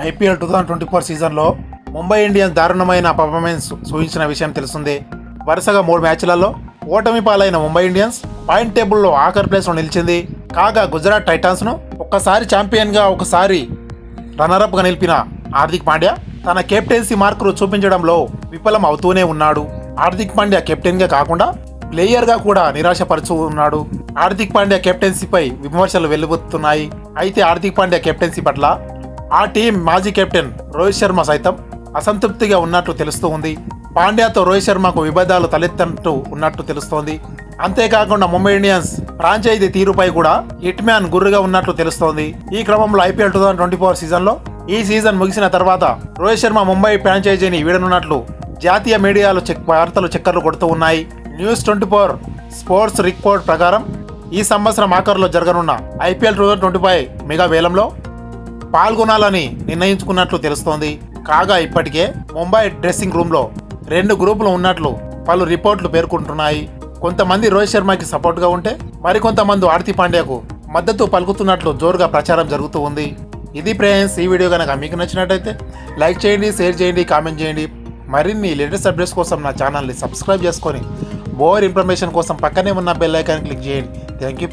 IPL two thousand twenty four సీజన్లో Mumbai Indians దారుణమైన performance చూపించిన విషయం తెలిసిందే వరుసగా మూడు మ్యాచ్లలో ఓటమి పాలైన ముంబై ఇండియన్స్ పాయింట్ టేబుల్లో ఆఖరి ప్లేస్లో నిలిచింది. కాగా గుజరాత్ టైటాన్స్ను ఒక్కసారి ఛాంపియన్గా ఒకసారి రన్నరప్గా నిలిపిన హార్దిక్ పాండ్యా తన కెప్టెన్సీ మార్కులు చూపించడంలో విఫలం అవుతూనే ఉన్నాడు. హార్దిక్ పాండ్యా కెప్టెన్గా కాకుండా ప్లేయర్గా కూడా నిరాశపరుచు ఉన్నాడు. హార్దిక్ పాండ్యా కెప్టెన్సీపై విమర్శలు వెలువెత్తున్నాయి అయితే హార్దిక్ పాండ్యా కెప్టెన్సీ పట్ల ఆ టీం మాజీ కెప్టెన్ రోహిత్ శర్మ సైతం అసంతృప్తిగా ఉన్నట్లు తెలుస్తూ ఉంది. పాండ్యాతో రోహిత్ శర్మకు విభేదాలు తలెత్తనట్టు ఉన్నట్టు తెలుస్తోంది. అంతేకాకుండా ముంబై ఇండియన్స్ ఫ్రాంచైజీ తీరుపై కూడా హిట్ మ్యాన్ గుర్రుగా ఉన్నట్లు తెలుస్తోంది. ఈ క్రమంలో IPL two thousand twenty four సీజన్లో ఈ సీజన్ ముగిసిన తర్వాత రోహిత్ శర్మ ముంబై ఫ్రాంచైజీని వీడనున్నట్లు జాతీయ మీడియాలో చెక్ వార్తలు చక్కర్లు కొడుతూ ఉన్నాయి. News twenty four sports report ప్రకారం ఈ సంవత్సరం ఆఖరులో జరగనున్న IPL two thousand twenty five mega వేలంలో పాల్గొనాలని నిర్ణయించుకున్నట్లు తెలుస్తోంది. కాగా ఇప్పటికే ముంబై డ్రెస్సింగ్ రూమ్లో రెండు గ్రూపులు ఉన్నట్లు పలు రిపోర్ట్లు పేర్కొంటున్నాయి. కొంతమంది రోహిత్ శర్మకి సపోర్ట్గా ఉంటే మరికొంతమంది ఆర్తి పాండ్యాకు మద్దతు పలుకుతున్నట్లు జోరుగా ప్రచారం జరుగుతూ ఉంది. ఇది ప్రేయన్స్ ఈ వీడియో కనుక మీకు నచ్చినట్టయితే లైక్ చేయండి షేర్ చేయండి కామెంట్ చేయండి. మరిన్ని లేటెస్ట్ అప్డేట్స్ కోసం నా ఛానల్ని సబ్స్క్రైబ్ చేసుకొని మోర్ ఇన్ఫర్మేషన్ కోసం పక్కనే ఉన్న బెల్ ఐకాన్ క్లిక్ చేయండి. Thank you.